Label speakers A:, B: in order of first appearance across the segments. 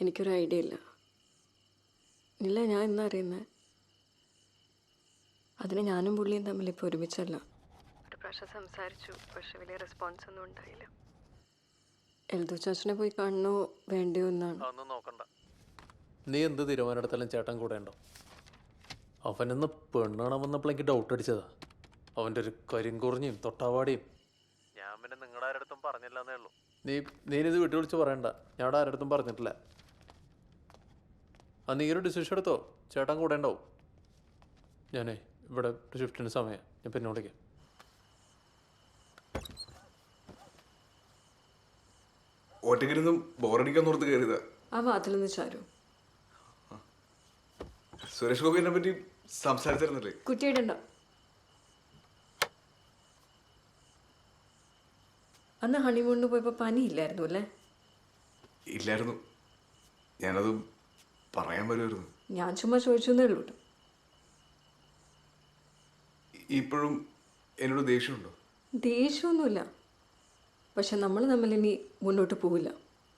A: എനിക്കൊരു ഐഡിയ ഇല്ല. ഇല്ല ഞാൻ എന്നാ അറിയുന്നത് അതിന് ഞാനും പുള്ളിയും തമ്മിൽ ഇപ്പോൾ ഒരുമിച്ചല്ല. ഒരു പ്രാവശ്യം സംസാരിച്ചു പക്ഷെ വലിയ റെസ്പോൺസ് ഒന്നും ഉണ്ടായില്ല. എൽദു ചാച്ചനെ പോയി കാണണോ? വേണ്ടോ എന്നാണ്.
B: അതൊന്നും നോക്കണ്ട. നീ എന്ത് തീരുമാനം എടുത്താലും ചേട്ടൻ കൂടെ ഉണ്ടോ? അവനെന്ന് പെണ്ണാണാൻ വന്നപ്പോൾ എനിക്ക് ഡൗട്ട് അടിച്ചതാ. അവന്റെ ഒരു കരിങ്കുറിഞ്ഞും തൊട്ടാവാടിയും. ഞാൻ പിന്നെ നിങ്ങളുടെ ആരടുത്തും പറഞ്ഞില്ലെന്നേ ഉള്ളൂ. നീ നീനിത് വീട്ടിൽ വിളിച്ച് പറയണ്ട. ഞാൻ അവിടെ ആരുടെ അടുത്തും പറഞ്ഞിട്ടില്ല. ആ നീ ഒരു ഡിസിഷൻ എടുത്തോ? ചേട്ടൻ കൂടെ ഉണ്ടാവും. ഞാനേ ഇവിടെ ഷിഫ്റ്റിന് സമയം. ഞാൻ പിന്നെ വിളിക്കാം.
C: ഒറ്റക്കിരുന്നും ബോറടിക്കാൻ ഓർത്ത് കയറിയതാ
A: ആ വാതിൽ നിന്ന് ചാരു.
C: സുരേഷ് ഗോപിനെ പറ്റി സംസാരിച്ചിരുന്നില്ലേ?
A: കുറ്റിയിടണ്ട അന്ന് ഹണിമൂണിന് പോയപ്പോൾ പനിയില്ലായിരുന്നു അല്ലേ?
C: ഇല്ലായിരുന്നു. ഞാനത് പറയാൻ വരുമായിരുന്നു
A: ഞാൻ ചുമ്മാ ചോദിച്ചു എന്നേ ഉള്ളൂ
C: ഇപ്പോഴും എന്നോട് ദേഷ്യമുണ്ടോ?
A: ദേഷ്യമൊന്നുമില്ല. പക്ഷെ നമ്മൾ തമ്മിൽ ഇനി മുന്നോട്ട് പോവില്ല.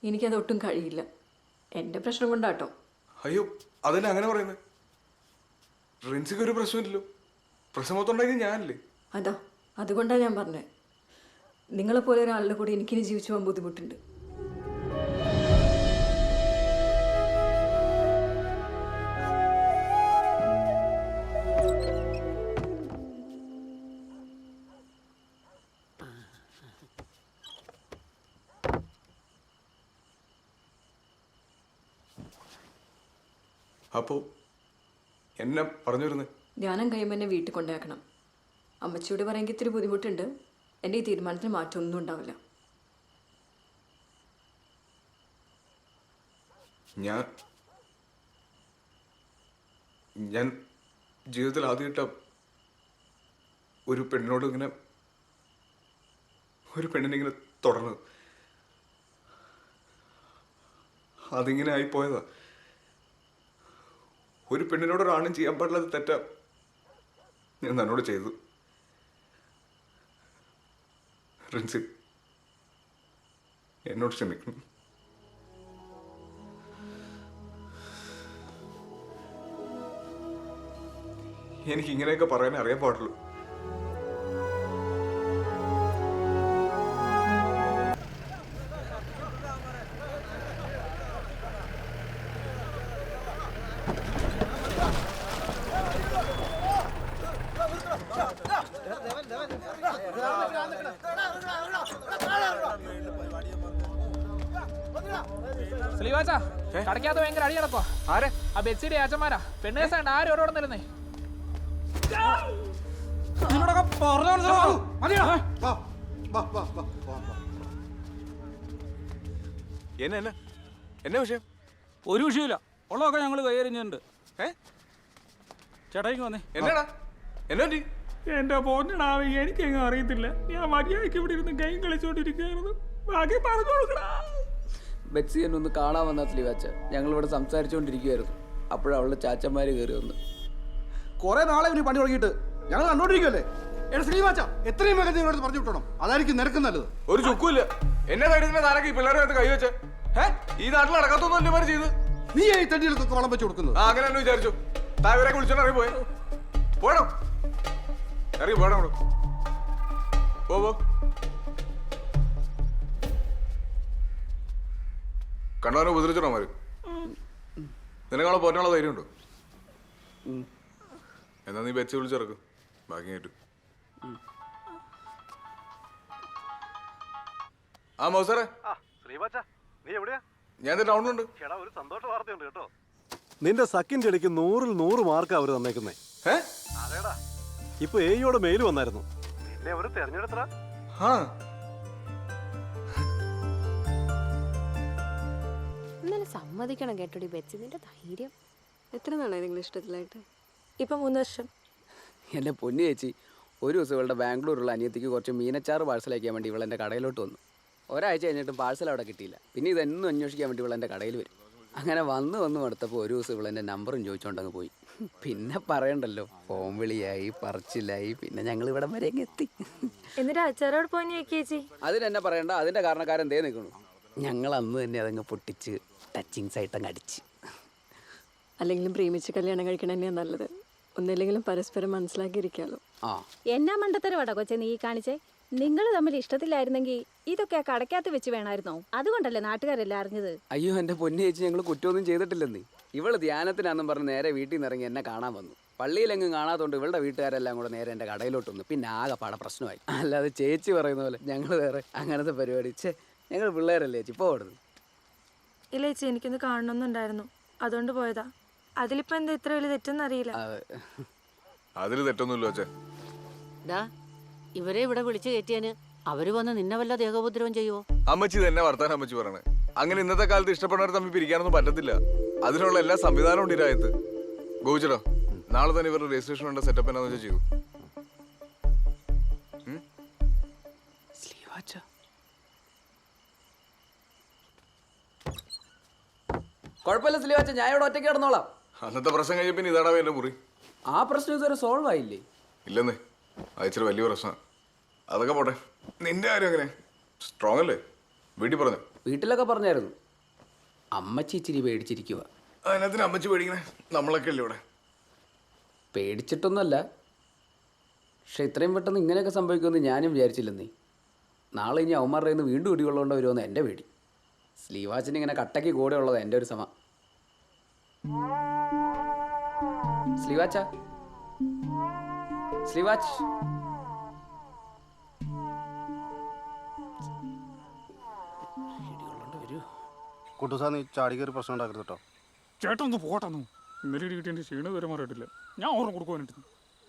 A: എനിക്കത് ഒട്ടും കഴിയില്ല. എന്റെ പ്രശ്നം കൊണ്ടാട്ടോ
C: അയ്യോ അതന്നെ അങ്ങനെ പറയുന്നത് റിൻസിക്ക് ഒരു പ്രശ്നമില്ലല്ലോ. പ്രശ്നം മൊത്തം ഉണ്ടാക്കി ഞാനല്ലേ.
A: അതാ അതുകൊണ്ടാണ് ഞാൻ പറഞ്ഞത് നിങ്ങളെപ്പോലെ ഒരാളുടെ കൂടെ എനിക്കിനി ജീവിച്ചു പോകാൻ ബുദ്ധിമുട്ടുണ്ട്.
C: അപ്പോ എന്നെ പറഞ്ഞു വരുന്നത്
A: ധ്യാനം കഴിയുമ്പോൾ എന്നെ വീട്ടിൽ കൊണ്ടാക്കണം അമ്മച്ചിയോട് പറയാമെങ്കിൽ ഇത്തിരി ബുദ്ധിമുട്ടുണ്ട്. എന്റെ ഈ തീരുമാനത്തിന് മാറ്റമൊന്നും ഉണ്ടാവില്ല.
C: ഞാൻ ഞാൻ ജീവിതത്തിൽ ആദ്യമായിട്ട ഒരു പെണ്ണിനോട് ഇങ്ങനെ ഒരു പെണ്ണിനെ ഇങ്ങനെ തുടർന്നത്. അതിങ്ങനെ ആയിപ്പോയതാ. ഒരു പെണ്ണിനോട് ഒരാണും ചെയ്യാൻ പാടില്ലാത്ത തെറ്റാ ഞാൻ തന്നോട് ചെയ്തു റിൻസി എന്നോട് ക്ഷമിക്കണം. എനിക്കിങ്ങനെയൊക്കെ പറയാൻ അറിയാൻ പാടുള്ളൂ.
D: ആരെ ആച്ചമാരാ പെണ്ണേസാണ്ട് ആരും ഓരോടെ നിരുന്നേ
C: എന്നെ എന്നെ? എന്നെ വിഷയം?
E: ഒരു വിഷയമില്ല ഉള്ളതൊക്കെ ഞങ്ങൾ കൈകാര്യം
C: ഏ?
E: ചേട്ടായിക്ക് വന്നേ.
C: എന്നാടാ? എന്നെ പറ്റി?
E: എന്റെ എനിക്ക് എനിക്കങ്ങ് അറിയത്തില്ല. ഞാൻ മര്യാദയ്ക്ക് ഇവിടെ ഇരുന്ന് ഗെയിം കളിച്ചോണ്ടിരിക്കുകയായിരുന്നു. ബാക്കി പറഞ്ഞു കൊടുക്കടാ
F: ബെറ്റ്സി എന്നെ ഒന്ന് കാണാൻ വന്നാത്തില്ല സ്ലീവാച്ച ഞങ്ങൾ ഇവിടെ സംസാരിച്ചുകൊണ്ടിരിക്കുവായിരുന്നു അപ്പോഴവളുടെ ചാച്ചന്മാര് കയറി വന്നു.
G: കുറെ നാളെ ഇവന് പണി തുടങ്ങിയിട്ട്. ഞങ്ങൾ കണ്ടോണ്ടിരിക്കുവല്ലേ? എടാ ശ്രീവാച്ച എത്രയും വേഗം നിങ്ങളോട് പറഞ്ഞു വിട്ടണം അതായിരിക്കും നിനക്ക് നല്ലത്.
C: ഒരു ചുക്കുമില്ല എന്നെ കഴിഞ്ഞ താരക്ക് ഈ പിള്ളേരെ കൈ വെച്ച്. ഈ നാട്ടിൽ നടക്കത്തൊന്നും അല്ലേ ചെയ്ത്?
G: നീ ഈ തണ്ടികൾക്കൊക്കെ വളം വെച്ച് കൊടുക്കുന്നത്.
C: ആ അങ്ങനെ തന്നെ വിചാരിച്ചു. താവരെ വിളിച്ചോണ്ട് ഇറങ്ങി പോയോ. പോടോ ഇറങ്ങി പോണോ. പോ പോ. കണ്ടവനെ ഉപദ്രവിച്ചോണോ മാര് നിനക്കാളെ പോറ്റാനുള്ള ധൈര്യമുണ്ടോ? എന്നാ നീ വെച്ച് വിളിച്ചിറക്കും ബാക്കി കേട്ടു ആ മൗസാറേ.
H: നീ എവിടെയാ?
C: ഞാൻ ടൗണിലുണ്ട്
H: ഒരു സന്തോഷ വാർത്തയുണ്ട് കേട്ടോ.
I: നിന്റെ സക്കിൻ ചെടിക്ക് നൂറിൽ നൂറ് മാർക്ക് അവർ തന്നേക്കുന്നേ. ഇപ്പൊ എയോടെ മെയിൽ വന്നായിരുന്നു.
H: നിന്നെ അവർ തെരഞ്ഞെടുത്തടാ.
J: സമ്മതിക്കണം കേട്ടോടി ബെച്ചി നിന്റെ ധൈര്യം.
A: എത്ര നാളായി നിങ്ങൾ ഇഷ്ടത്തിലായിട്ട്?
J: ഇപ്പം മൂന്ന് വർഷം.
F: എന്റെ പൊന്നു ചേച്ചി ഒരു ദിവസം ഇവളുടെ ബാംഗ്ലൂരുള്ള അനിയത്തിക്ക് കുറച്ച് മീനച്ചാറ് പാഴ്സൽ അയക്കാൻ വേണ്ടി ഇവൾ ഇവളെന്റെ കടയിലോട്ട് വന്നു. ഒരാഴ്ച കഴിഞ്ഞിട്ടും പാഴ്സൽ അവിടെ കിട്ടിയില്ല. പിന്നെ ഇതെന്നും അന്വേഷിക്കാൻ വേണ്ടി ഇവൾ ഇവളെന്റെ കടയിൽ വരും. അങ്ങനെ വന്ന് വന്ന് അടുത്തപ്പോൾ ഒരു ദിവസം ഇവളെന്റെ നമ്പറും ചോദിച്ചുകൊണ്ടങ്ങ് പോയി. പിന്നെ പറയണ്ടല്ലോ ഫോൺ വിളിയായി പറച്ചിലായി പിന്നെ ഞങ്ങൾ ഇവിടെ വരെ അങ്ങ് എത്തി.
J: എന്നിട്ട് അച്ചാറോട് പോയി ചേച്ചി?
F: അതിനെന്നെ പറയണ്ട അതിന്റെ കാരണക്കാരൻ ദേ നിൽക്കണു ഞങ്ങൾ അന്ന് തന്നെ അതങ്ങ് പൊട്ടിച്ച് ടച്ചിങ്സ് സൈട്ടം അടിച്ച്.
A: അല്ലെങ്കിലും പ്രേമിച്ച് കല്യാണം കഴിക്കണം തന്നെയാ നല്ലത്. ഒന്നില്ലെങ്കിലും പരസ്പരം മനസ്സിലാക്കിയിരിക്കാലോ.
F: ആ.
J: എന്നാ മണ്ടത്തരവാടാ കൊച്ചെ നീ കാണിച്ചേ? നിങ്ങൾ തമ്മിൽ ഇഷ്ടത്തിലായിരുന്നെങ്കിൽ ഇതൊക്കെ ആ കടക്കകത്ത് വെച്ച് വേണമായിരുന്നോ? അതുകൊണ്ടല്ലേ നാട്ടുകാരെല്ലാം അറിഞ്ഞത്?
F: അയ്യോ എന്റെ പൊന്നു ചേച്ചി ഞങ്ങൾ കുറ്റമൊന്നും ചെയ്തിട്ടില്ലെന്നേ. ഇവൾ ധ്യാനത്തിനാന്നും പറഞ്ഞ് നേരെ വീട്ടിൽ നിന്ന് ഇറങ്ങി എന്നെ കാണാൻ വന്നു. പള്ളിയിലെങ്ങും കാണാത്തോണ്ട് ഇവളുടെ വീട്ടുകാരെല്ലാം കൂടെ നേരെ എന്റെ കടയിലോട്ട് വന്നു. പിന്നെ ആകെ പാടെ പ്രശ്നമായി. അല്ലാതെ ചേച്ചി പറയുന്ന പോലെ ഞങ്ങൾ വേറെ അങ്ങനത്തെ പരിപാടി. ഛേ ഞങ്ങൾ പിള്ളേരല്ലേ ചേച്ചി? ഇപ്പോൾ ഓടുന്നു
K: ഇല്ല ചേച്ചി എനിക്കൊന്ന് കാണണമെന്നുണ്ടായിരുന്നു അതുകൊണ്ട് പോയതാ. അതിലിപ്പോ എന്താ ഇത്ര വലിയ തെറ്റെന്നറിയില്ല
C: അതിൽ തെറ്റൊന്നുമില്ല അച്ഛൻ
L: ഡാ ഇവരെ ഇവിടെ വിളിച്ചു കയറ്റിയാന് അവർ വന്ന് നിന്നെ വല്ല ദേഹോപദ്രവം ചെയ്യുവോ?
C: അമ്മച്ചി തന്നെ വർത്താനം അമ്മച്ചി പറയണേ. അങ്ങനെ ഇന്നത്തെ കാലത്ത് ഇഷ്ടപ്പെടുന്നവർ തമ്മിൽ പിരിക്കാനൊന്നും പറ്റത്തില്ല. അതിനുള്ള എല്ലാ സംവിധാനവും ഉണ്ട് ഇരായത്ത് ഗോവിച്ചടോ നാളെ തന്നെ ഇവരുടെ രജിസ്ട്രേഷൻ വേണ്ട സെറ്റപ്പ് എന്നാന്ന് വെച്ചാൽ ചെയ്തു
F: കുഴപ്പമില്ല സ്ലീവാച്ച ഞാൻ ഇവിടെ ഒറ്റയ്ക്ക് കിടന്നോളാം.
C: അന്നത്തെ പ്രശ്നം കഴിഞ്ഞ പിന്നെ ഇതാടാ എന്റെ മുറി.
F: ആ പ്രശ്നം ഇതുവരെ സോൾവ് ആയില്ലേ?
C: ഇല്ലെന്നേ അത് ഇച്ചിരി വലിയ പ്രശ്നമാണ് അതൊക്കെ പോട്ടെ. നിന്റെ കാര്യം എങ്ങനെ? സ്ട്രോങ് അല്ലേ? വീട്ടിൽ പറഞ്ഞു?
F: വീട്ടിലൊക്കെ പറഞ്ഞായിരുന്നു. അമ്മച്ചി ഇച്ചിരി പേടിച്ചിരിക്കുക
C: അതിനകത്തിന് അമ്മച്ചി പേടിക്കണേ? നമ്മളൊക്കെ അല്ലേ ഇവിടെ?
F: പേടിച്ചിട്ടൊന്നുമല്ല. പക്ഷെ ഇത്രയും പെട്ടെന്ന് ഇങ്ങനെയൊക്കെ സംഭവിക്കുമെന്ന് ഞാനും വിചാരിച്ചില്ലെന്നേ. നാളെ ഇനി അവന്മാരുടെ കയ്യിൽ നിന്ന് വീണ്ടും ഇടികൊള്ളേണ്ട വരുമെന്ന് എന്റെ പേടി. സ്ലീവാച്ചിന് ഇങ്ങനെ കട്ടയ്ക്ക് കൂടെ ഉള്ളത് എന്റെ ഒരു സമ. സ്ലീവാച്ച? സ്ലീവാച്ച്.
I: കുട്ടുസാ നീ ചാടി കയറി പ്രശ്നം ഉണ്ടാക്കരുത് കേട്ടോ.
E: ചേട്ടൻ ഒന്ന് പോട്ടെന്നു ഇന്നലെ ഇടി കിട്ടിയ ക്ഷീണം വരെ മാറിയിട്ടില്ല. ഞാൻ ഓർമ്മ കൊടുക്കുവാനായിട്ട്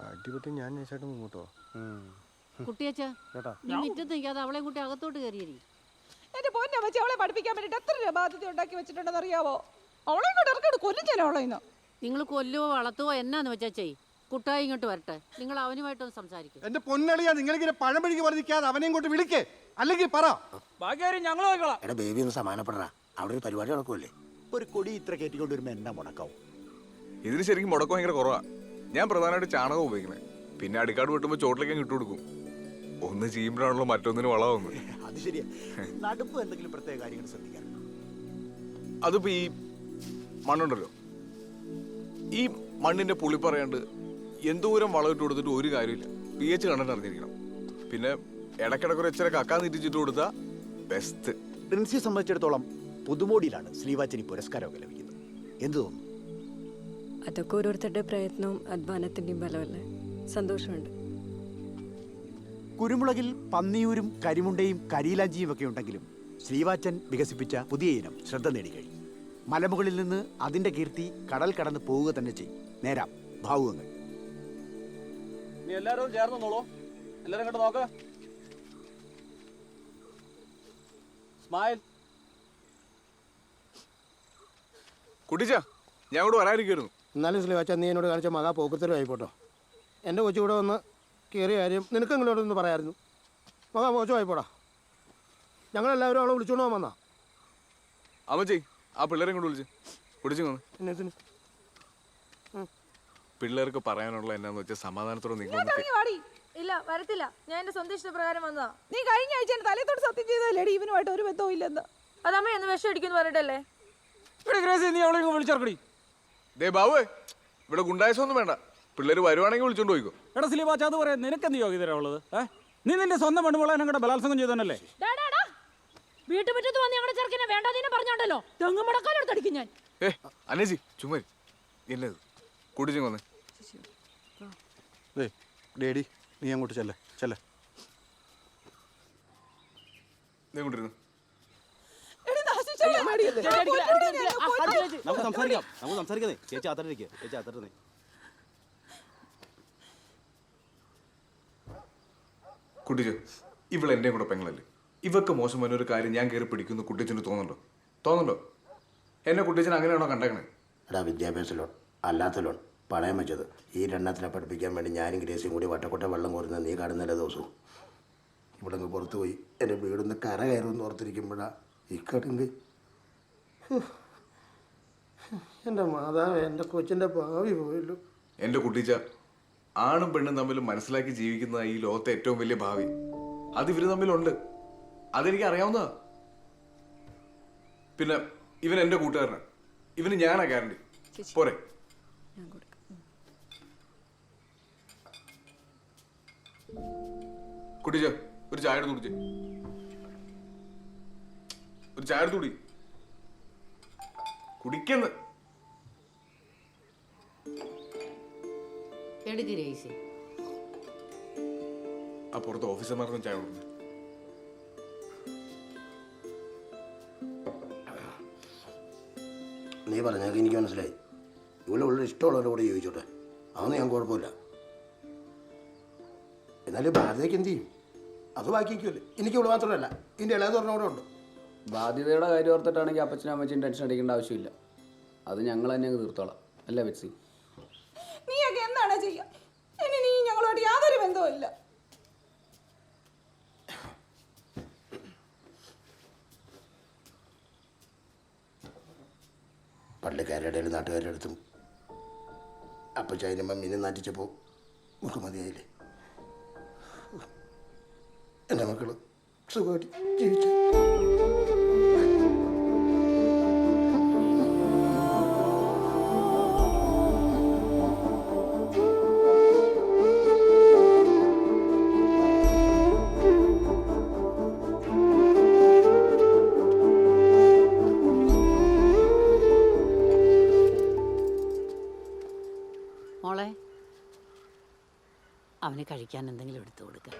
I: അടിപൊളി ഞാൻ നൈസായിട്ട് മുങ്ങോട്ടോ
L: കുട്ടിയച്ച
I: ചേട്ടാ.
L: നീ മുറ്റത്ത് നിൽക്കാതെ അവളെ കൂട്ടി അകത്തോട്ട്
K: എന്റെ പൊന്നെ വെച്ച് അവളെ പഠിപ്പിക്കാൻ വേണ്ടിട്ട് എത്ര രൂപ ബാധ്യത ഉണ്ടാക്കി വെച്ചിട്ടുണ്ടെന്ന് അറിയാവോ? അവളെ ഇങ്ങോട്ട് ഇറക്കോട്ട് അവളെ ഇന്ന്.
L: നിങ്ങൾ കൊല്ലുവോ വളർത്തുവോ എന്നാന്ന് വെച്ചാ ചെയ്. കുട്ടായി ഇങ്ങോട്ട് വരട്ടെ. നിങ്ങൾ അവനുമായിട്ടൊന്ന് സംസാരിക്കും.
G: എന്റെ പൊന്നളിയാ നിങ്ങളിങ്ങനെ പഴമ്പഴിക്ക് വർദ്ധിക്കാതെ അവനെ ഇങ്ങോട്ട് വിളിക്കേ. അല്ലെങ്കിൽ പറ.
D: ബാക്കി ഞങ്ങൾ
G: എടാ ബേബി ഒന്ന് സമാനപ്പെടാ അവിടെ ഒരു പരിപാടി നടക്കുമല്ലേ ഒരു കൊടി ഇത്ര കയറ്റിക്കൊണ്ട് വരുമ്പോ എന്നാ മുടക്കാവും?
C: ഇതിന് ശരിക്കും മുടക്കം ഭയങ്കര കുറവാ. ഞാൻ പ്രധാനമായിട്ട് ചാണകം ഉപയോഗിക്കണേ. പിന്നെ അടിക്കാട് വെട്ടുമ്പോൾ ചോട്ടിലേക്ക് ഇട്ട് കൊടുക്കും. ഒന്ന് ചെയ്യുമ്പോഴാണല്ലോ മറ്റൊന്നിന് വളമാവുന്നത്.
G: അത് ശരിയാ. നടുപ്പ് എന്തെങ്കിലും പ്രത്യേക കാര്യങ്ങൾ ശ്രദ്ധിക്കാൻ
C: അതിപ്പോ ഈ മണ്ണുണ്ടല്ലോ. ഈ മണ്ണിന്റെ പുളി പറയാണ്ട് എന്തോരം വളം ഇട്ട് കൊടുത്തിട്ട് ഒരു കാര്യമില്ല. പി എച്ച് കണ്ടിട്ട് അറിഞ്ഞിരിക്കണം പിന്നെ ഇടയ്ക്കിടയ്ക്ക് ഒരു ഇച്ചിരി കക്കാൻ തിരിച്ചിട്ട് കൊടുത്താ ബെസ്റ്റ്
G: പ്രിൻസിയെ സംബന്ധിച്ചിടത്തോളം പുതുമോടിയിലാണ് ശ്രീവാചനി പുരസ്കാരമൊക്കെ ലഭിക്കുന്നത്. എന്ത് തോന്നുന്നു?
A: അതൊക്കെ ഓരോരുത്തരുടെ പ്രയത്നവും അധ്വാനത്തിന്റെയും ബലമല്ലേ സന്തോഷമുണ്ട്.
G: കുരുമുളകിൽ പന്നിയൂരും കരിമുണ്ടയും കരിയിലാഞ്ചിയും ഒക്കെ ഉണ്ടെങ്കിലും ശ്രീവാച്ചൻ വികസിപ്പിച്ച പുതിയ ഇനം ശ്രദ്ധ നേടിക്കഴിഞ്ഞു. മലമുകളിൽ നിന്ന് അതിന്റെ കീർത്തി കടൽ കടന്ന് പോവുക തന്നെ ചെയ്യും. നേരാം ഭാവുകങ്ങൾ.
I: നീ ചേർന്ന് നോളോ എല്ലാരും കണ്ട് നോക്ക. സ്മൈൽ.
C: കുട്ടിച്ച ഞാൻ ഇവിടെ വരാനിരിക്കുന്നു
G: എന്നാലും ശ്രീവാച്ച നീ എന്നോട് കാണിച്ച മകാ പോക്കത്തിലും ആയിപ്പോട്ടോ. എന്റെ കൊച്ചു കൂടെ വന്ന് കയറിയ കാര്യം നിനക്ക് നിങ്ങളോടൊന്ന് പറയായിരുന്നു. മകാ മോശമായിപ്പോടാ ഞങ്ങളെല്ലാവരും അവളെ വിളിച്ചോണ്ട് പോകാൻ വന്നാ.
C: അമ്മച്ചി ആ പിള്ളേരെ കൊണ്ട് വിളിച്ച്. കുടിച്ചു വന്ന്.
G: എന്നത്തിന്
C: പിള്ളേർക്ക് പറയാനുള്ള എന്നാന്ന് വെച്ചാൽ സമാധാനത്തോടെ നിങ്ങൾ
K: വാടി. ഇല്ല വരത്തില്ല. ഞാൻ എന്റെ സ്വന്തം ഇഷ്ടപ്രകാരം വന്നതാ. നീ കഴിഞ്ഞ ആഴ്ച എന്റെ തലയത്തോട് സത്യം ചെയ്തതല്ലേ ഇവനുമായിട്ട് ഒരു ബന്ധവും ഇല്ലെന്ന്. അതമ്മ എന്ന് വിഷം അടിക്കുന്നു പറഞ്ഞിട്ടല്ലേ?
D: ഇവിടെ ഗ്രേസി നീ അവളെ വിളിച്ചിറക്കടി
C: ദേ ബാബു ഇവിടെ ഗുണ്ടായസൊന്നും വേണ്ട. പിള്ളേർ വരുവാണെങ്കിൽ വിളിച്ചോണ്ട് പോയിക്കോ
E: എടാ സിലിബാച്ച അത് പറയാം നിനക്കെന്ത് യോഗ്യതരാ ഉള്ളത് ഏ നീ നിന്റെ സ്വന്തം പെണ്ണുമോളെ ഞങ്ങളുടെ ബലാത്സംഗം ചെയ്തതന്നല്ലേ
L: വീട്ടുമുറ്റത്ത് വന്ന് ഞങ്ങളുടെ ചെറുക്കിനെ വേണ്ടാതീനെ പറഞ്ഞോണ്ടല്ലോ തെങ്ങ് മുടക്കാനെടുത്തടിക്കും ഞാൻ
C: ഏ അനേജി ചുമ്മാ ഇരി. എന്നത് കുടിച്ചു വന്ന്
I: ഡേഡി നീ അങ്ങോട്ട് ചെല്ലേ ചെല്ലേ
C: കൊണ്ടിരുന്നു
I: നമുക്ക് സംസാരിക്കാം നമുക്ക് സംസാരിക്കാതെ ചേച്ചി അത്തട്ടിരിക്കുക ചേച്ചി അത്തട്ടുന്നേ
C: കുട്ടിച്ചു ഇവൾ എന്റെ കൂടെ പെങ്ങളല്ലേ? ഇവക്ക് മോശം ഒരു കാര്യം ഞാൻ കയറി പിടിക്കുന്നു കുട്ടിച്ചന് തോന്നുന്നുണ്ടോ? തോന്നുന്നുണ്ടോ? എന്നെ കുട്ടിച്ചൻ അങ്ങനെയാണോ കണ്ടേക്കണേ?
G: എടാ വിദ്യാഭ്യാസ ലോൺ അല്ലാത്ത ലോൺ പണയം വെച്ചത്. ഈ രണ്ണത്തിനെ പഠിപ്പിക്കാൻ വേണ്ടി ഞാനും ഗ്രേസിയും കൂടി വട്ടക്കൊട്ട വെള്ളം കോരുന്ന നീ കാണുന്നില്ല ദിവസവും. ഇവിടെ നിന്ന് പുറത്ത് പോയി എന്റെ വീടൊന്ന് കര കയറുമെന്ന് ഈ ഇക്കടുങ്ക് എന്റെ മാതാവ് എന്റെ കൊച്ചിന്റെ ഭാവി പോയല്ലോ.
C: എന്റെ കുട്ടിച്ച ആണും പെണ്ണും തമ്മിൽ മനസ്സിലാക്കി ജീവിക്കുന്ന ഈ ലോകത്തെ ഏറ്റവും വലിയ ഭാവി. അത് ഇവർ തമ്മിലുണ്ട്. അതെനിക്ക് അറിയാവുന്നതാ പിന്നെ ഇവൻ എന്റെ കൂട്ടുകാരനാണ് ഇവന് ഞാനാ ഗ്യാരണ്ടി പോരെ. കുട്ടിച്ച ഒരു ചായ എടുത്ത് കുടിച്ചേ. ഒരു ചായ എടുത്ത് കുടി. കുടിക്കെന്ന്.
L: എടുക്ക് രേസി
C: ആ പുറത്ത് ഓഫീസർമാർക്കും ചായ കൊടുക്കുന്നു
G: നീ പറഞ്ഞതൊക്കെ എനിക്ക് മനസ്സിലായി. ഇവിടെ ഉള്ള കൂടെ ചോദിച്ചോട്ടെ അതൊന്നും ഞാൻ കുഴപ്പമില്ല. എന്നാലും ഭാരതയ്ക്ക് എന്ത് ചെയ്യും? അത് ബാക്കിക്കുമല്ലേ എനിക്ക് ഇവിടെ മാത്രമല്ല. ഇതിന്റെ ഇളയത് പറഞ്ഞ കൂടെ ഉണ്ട്.
F: ബാധ്യതയുടെ കാര്യം ഓർത്തിട്ടാണെങ്കിൽ അപ്പച്ചനും അമ്മച്ചും ടെൻഷൻ അടിക്കേണ്ട ആവശ്യമില്ല. അത് ഞങ്ങൾ തന്നെ അങ്ങ് തീർത്തോളാം. അല്ലേ ബെറ്റ്സി
K: നീയൊക്കെ എന്താണ് ചെയ്യുക ഇനി നീ ഞങ്ങളുമായിട്ട് യാതൊരു ബന്ധവും ഇല്ല
G: ഇടയിൽ നാട്ടുകാരുടെ അടുത്തും. അപ്പം ചൈനമ്മ മീനും നാറ്റിച്ചപ്പോൾ നമുക്ക് മതിയായില്ലേ? എന്റെ മക്കൾ സുഖമായിട്ട് ജീവിച്ചു.
L: കഴിക്കാൻ എന്തെങ്കിലും എടുത്തു കൊടുക്കാം.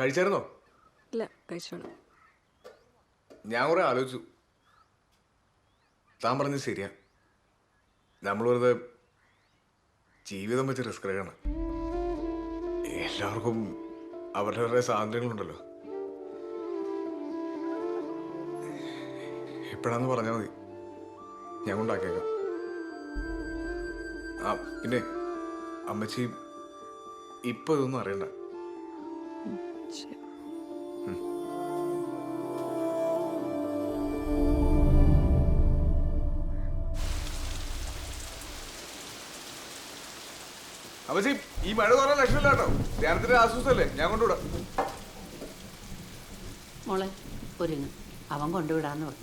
C: കഴിച്ചായിരുന്നോ?
A: ഇല്ല കഴിച്ചോളൂ
C: ഞാൻ കുറെ ആലോചിച്ചു. താൻ പറഞ്ഞത് ശരിയാ. നമ്മൾ വെറുതെ ജീവിതം വെച്ച് റിസ്ക് എടുക്കണം. എല്ലാവർക്കും അവരുടെ സ്വാതന്ത്ര്യങ്ങളുണ്ടല്ലോ എപ്പോഴാന്ന് പറഞ്ഞാൽ മതി. ഞാൻ കൊണ്ടാക്കിയേക്കാം ആ പിന്നെ അമ്മച്ചി ഇപ്പൊ ഇതൊന്നും അറിയണ്ട. അമ്മച്ചി ഈ മഴ കുറേ ലക്ഷമില്ല കേട്ടോ. ധ്യാനത്തിന്റെ ആശ്വാസമല്ലേ? ഞാൻ കൊണ്ടുവിടാം.
L: മോളെ ഒരുങ്ങ് അവൻ കൊണ്ടുവിടാന്ന് പറഞ്ഞു.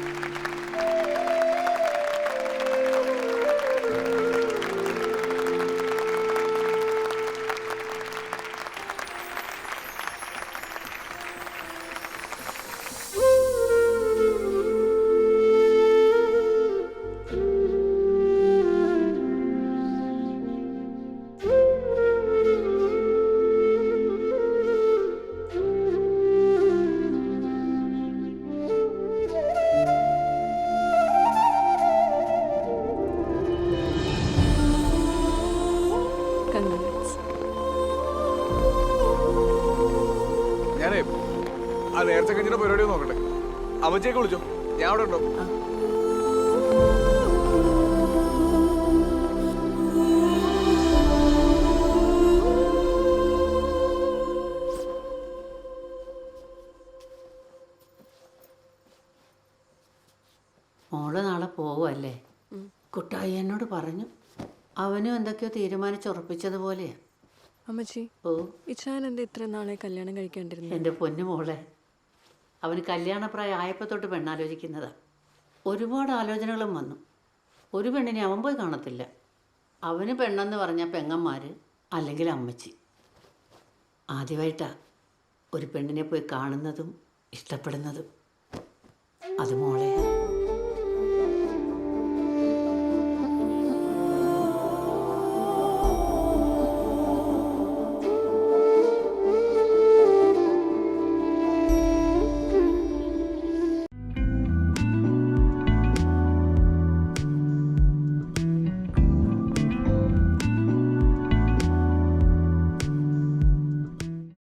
C: കഴിഞ്ഞ പരിപാടി നോക്കട്ടെ. അമ്മച്ചേക്ക് വിളിച്ചോ? ഞാൻ അവിടെ ഉണ്ടോ?
L: മോൾ നാളെ പോവല്ലേ കുട്ടായി എന്നോട് പറഞ്ഞു. അവനും എന്തൊക്കെയോ തീരുമാനിച്ചുറപ്പിച്ചതുപോലെയാ.
A: അമ്മച്ചി
L: ഓ.
A: ഇച്ചാൻ എന്താ ഇത്ര നാളെ കല്യാണം കഴിക്കാണ്ടിരുന്നു?
L: എന്റെ പൊന്നു മോളെ അവന് കല്യാണപ്രായം ആയപ്പോൾ തൊട്ട് പെണ്ണാലോചിക്കുന്നതാണ് ഒരുപാട് ആലോചനകളും വന്നു. ഒരു പെണ്ണിനെ അവൻ പോയി കാണത്തില്ല. അവന് പെണ്ണെന്ന് പറഞ്ഞ പെങ്ങന്മാർ അല്ലെങ്കിൽ അമ്മച്ചി. ആദ്യമായിട്ടാ ഒരു പെണ്ണിനെ പോയി കാണുന്നതും ഇഷ്ടപ്പെടുന്നതും. അത് മോളെയാ